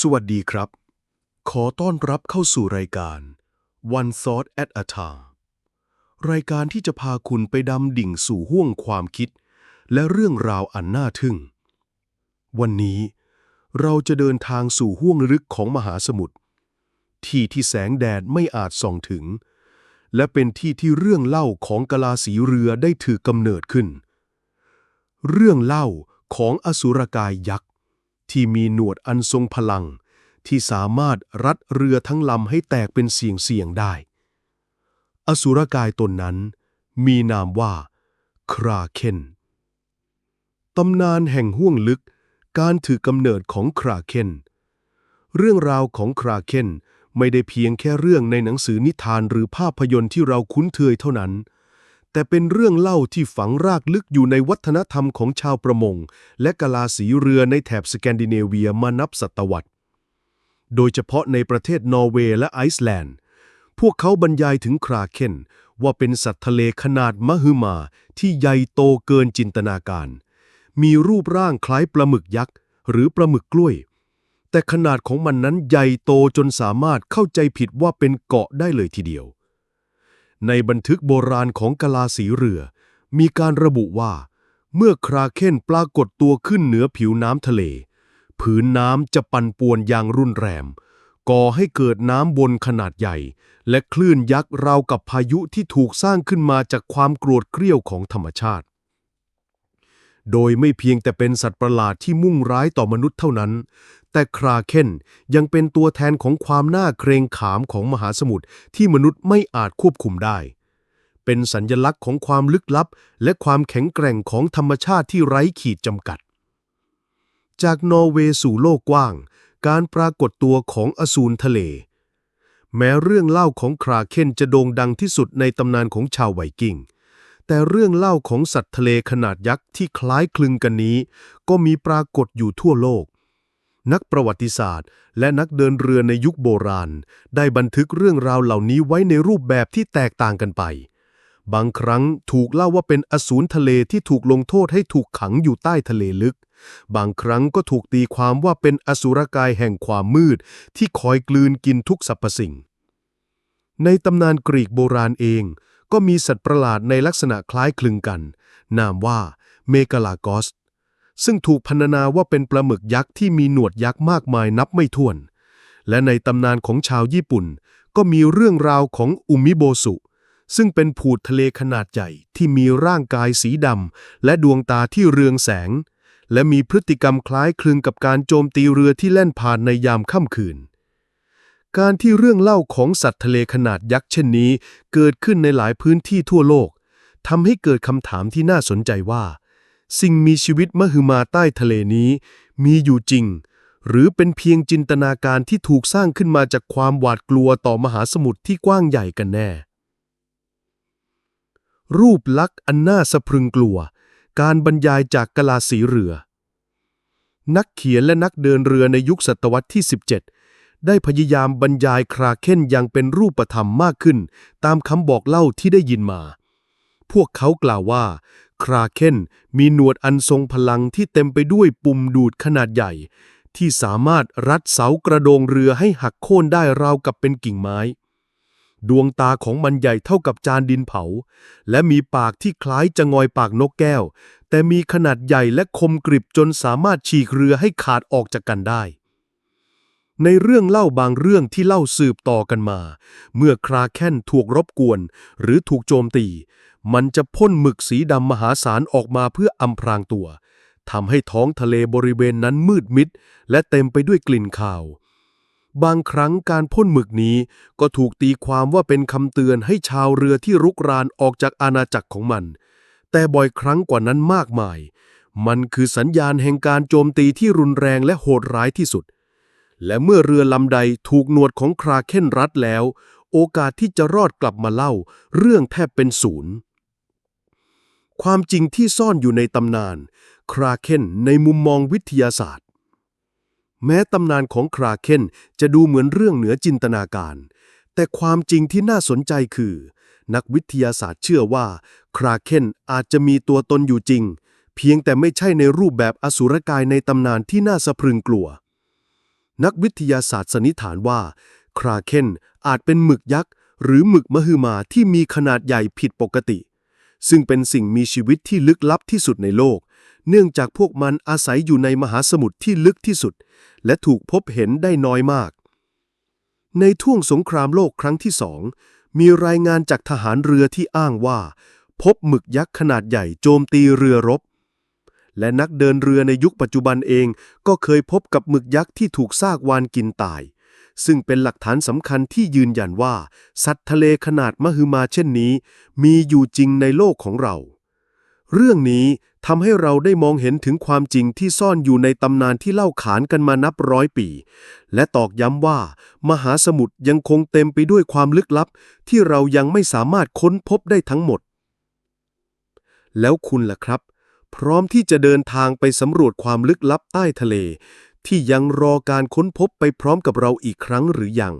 สวัสดีครับ ขอต้อนรับเข้าสู่รายการ One Thought at a Time รายการที่จะพาคุณไปดำดิ่งสู่ห้วงความคิด และเรื่องราวอันน่าทึ่ง วันนี้เราจะเดินทางสู่ห้วงลึกของมหาสมุทรที่ที่แสงแดดไม่อาจส่องถึง และเป็นที่ที่เรื่องเล่าของกลาสีเรือได้ถือกำเนิดขึ้น เรื่องเล่าของอสุรกายยักษ์ ที่มีหนวดอันทรงพลัง ที่สามารถรัดเรือทั้งลำให้แตกเป็นเสียงเสียงๆได้ อสุรกายตนนั้น มีนามว่า คราเคนตำนานแห่งห้วงลึก การถือกำเนิดของคราเคนเรื่องราวของคราเคนไม่ได้เพียงแค่เรื่องในหนังสือนิทานหรือภาพยนตร์ที่เราคุ้นเคยเท่านั้น แต่เป็นเรื่องเล่าที่ฝังรากลึกอยู่ในวัฒนธรรมของชาวประมง และกะลาสีเรือในแถบสแกนดิเนเวียมานับศตวรรษ โดยเฉพาะในประเทศนอร์เวย์และไอซ์แลนด์ พวกเขาบรรยายถึงคราเคนว่าเป็นสัตว์ทะเลขนาดมหึมา ที่ใหญ่โตเกินจินตนาการ มีรูปร่างคล้ายปลาหมึกยักษ์ หรือปลาหมึกกล้วย แต่ขนาดของมันนั้นใหญ่โตจนสามารถเข้าใจผิดว่าเป็นเกาะได้เลยทีเดียว ในบันทึกโบราณของกลาสีเรือ มีการระบุว่า เมื่อคราเคนปรากฏตัวขึ้นเหนือผิวน้ำทะเล ผืนน้ำจะปั่นป่วนอย่างรุนแรง ก่อให้เกิดน้ำบนขนาดใหญ่ และคลื่นยักษ์ราวกับพายุที่ถูกสร้างขึ้นมาจากความโกรธเกรี้ยวของธรรมชาติ โดยไม่เพียงแต่เป็นสัตว์ประหลาดที่มุ่งร้ายต่อมนุษย์เท่านั้น แต่คราเคนยังเป็นตัวแทนของความน่าเกรงขามของมหาสมุทรที่มนุษย์ไม่อาจควบคุมได้ เป็นสัญญลักษณ์ของความลึกลับ และความแข็งแกร่งของธรรมชาติที่ไร้ขีดจำกัด จากนอร์เวย์สู่โลกกว้าง การปรากฏตัวของอสูรทะเล แม้เรื่องเล่าของคราเคนจะโด่งดังที่สุดในตำนานของชาวไวกิ้ง แต่เรื่องเล่าของสัตว์ทะเลขนาดยักษ์ที่คล้ายคลึงกันนี้ ก็มีปรากฏอยู่ทั่วโลก นักประวัติศาสตร์ และนักเดินเรือในยุคโบราณ ได้บันทึกเรื่องราวเหล่านี้ไว้ในรูปแบบที่แตกต่างกันไป บางครั้งถูกเล่าว่าเป็นอสูรทะเลที่ถูกลงโทษให้ถูกขังอยู่ใต้ทะเลลึก บางครั้งก็ถูกตีความว่าเป็นอสุรกายแห่งความมืด ที่คอยกลืนกินทุกสรรพสิ่งในตำนานกรีกโบราณเอง ก็มีสัตว์ประหลาดในลักษณะคล้ายคลึงกัน นามว่าเมกาลากอส ซึ่งถูกพรรณนาว่าเป็นปลาหมึกยักษ์ที่มีหนวดยักษ์มากมายนับไม่ถ้วน และในตำนานของชาวญี่ปุ่น ก็มีเรื่องราวของอุมิโบสุ ซึ่งเป็นผูดทะเลขนาดใหญ่ที่มีร่างกายสีดำและดวงตาที่เรืองแสง และมีพฤติกรรมคล้ายคลึงกับการโจมตีเรือที่แล่นผ่านในยามค่ำคืน การที่เรื่องเล่าของสัตว์ทะเลขนาดยักษ์เช่นนี้ เกิดขึ้นในหลายพื้นที่ทั่วโลกทำให้เกิดคำถามที่น่าสนใจว่า สิ่งมีชีวิตมหึมาใต้ทะเลนี้ มีอยู่จริง หรือเป็นเพียงจินตนาการที่ถูกสร้างขึ้นมาจากความหวาดกลัวต่อมหาสมุทรที่กว้างใหญ่กันแน่ รูปลักษณ์อันน่าสะพรึงกลัว การบรรยายจากกะลาสีเรือ นักเขียนและนักเดินเรือในยุคศตวรรษที่ 17 ได้พยายามบรรยายคราเคนอย่างเป็นรูปธรรมมากขึ้น ตามคำบอกเล่าที่ได้ยินมา พวกเขากล่าวว่า คราเคนมีหนวดอันทรงพลังที่เต็มไปด้วยปุ่มดูดขนาดใหญ่ ที่สามารถรัดเสากระโดงเรือให้หักโค่นได้ราวกับเป็นกิ่งไม้ ดวงตาของมันใหญ่เท่ากับจานดินเผา และมีปากที่คล้ายจะงอยปากนกแก้ว แต่มีขนาดใหญ่และคมกริบจนสามารถฉีกเรือให้ขาดออกจากกันได้ ในเรื่องเล่าบางเรื่องที่เล่าสืบต่อกันมา เมื่อคราแคนถูกรบกวน หรือถูกโจมตี มันจะพ่นหมึกสีดำมหาศาลออกมาเพื่ออำพรางตัวทำให้ท้องทะเลบริเวณนั้นมืดมิด และเต็มไปด้วยกลิ่นคาว บางครั้งการพ่นหมึกนี้ก็ถูกตีความว่าเป็นคำเตือนให้ชาวเรือที่รุกรานออกจากอาณาจักรของมัน แต่บ่อยครั้งกว่านั้นมากมาย มันคือสัญญาณแห่งการโจมตีที่รุนแรงและโหดร้ายที่สุด และเมื่อเรือลำใดถูกหนวดของคราเคนรัดแล้ว โอกาสที่จะรอดกลับมาเล่า เรื่องแทบเป็นศูนย์ ความจริงที่ซ่อนอยู่ในตำนาน คราเคนในมุมมองวิทยาศาสตร์ แม้ตำนานของคราเคนจะดูเหมือนเรื่องเหนือจินตนาการ แต่ความจริงที่น่าสนใจคือ นักวิทยาศาสตร์เชื่อว่า คราเคนอาจจะมีตัวตนอยู่จริง เพียงแต่ไม่ใช่ในรูปแบบอสุรกายในตำนานที่น่าสะพรึงกลัว นักวิทยาศาสตร์สันนิษฐานว่า คราเคนอาจเป็นหมึกยักษ์ หรือหมึกมหึมาที่มีขนาดใหญ่ผิดปกติ ซึ่งเป็นสิ่งมีชีวิตที่ลึกลับที่สุดในโลก เนื่องจากพวกมันอาศัยอยู่ในมหาสมุทรที่ลึกที่สุด และถูกพบเห็นได้น้อยมาก ในท่วงสงครามโลกครั้งที่สองมีรายงานจากทหารเรือที่อ้างว่า พบหมึกยักษ์ขนาดใหญ่โจมตีเรือรบ และนักเดินเรือในยุคปัจจุบันเองก็เคยพบกับหมึกยักษ์ที่ถูกซากวานกินตาย ซึ่งเป็นหลักฐานสำคัญที่ยืนยันว่า สัตว์ทะเลขนาดมหึมาเช่นนี้ มีอยู่จริงในโลกของเรา เรื่องนี้ทำให้เราได้มองเห็นถึงความจริงที่ซ่อนอยู่ในตำนานที่เล่าขานกันมานับร้อยปี และตอกย้ำว่า มหาสมุทรยังคงเต็มไปด้วยความลึกลับ ที่เรายังไม่สามารถค้นพบได้ทั้งหมด แล้วคุณล่ะครับ พร้อมที่จะเดินทางไปสำรวจความลึกลับใต้ทะเล ที่ยังรอการค้นพบไปพร้อมกับเราอีกครั้งหรือยัง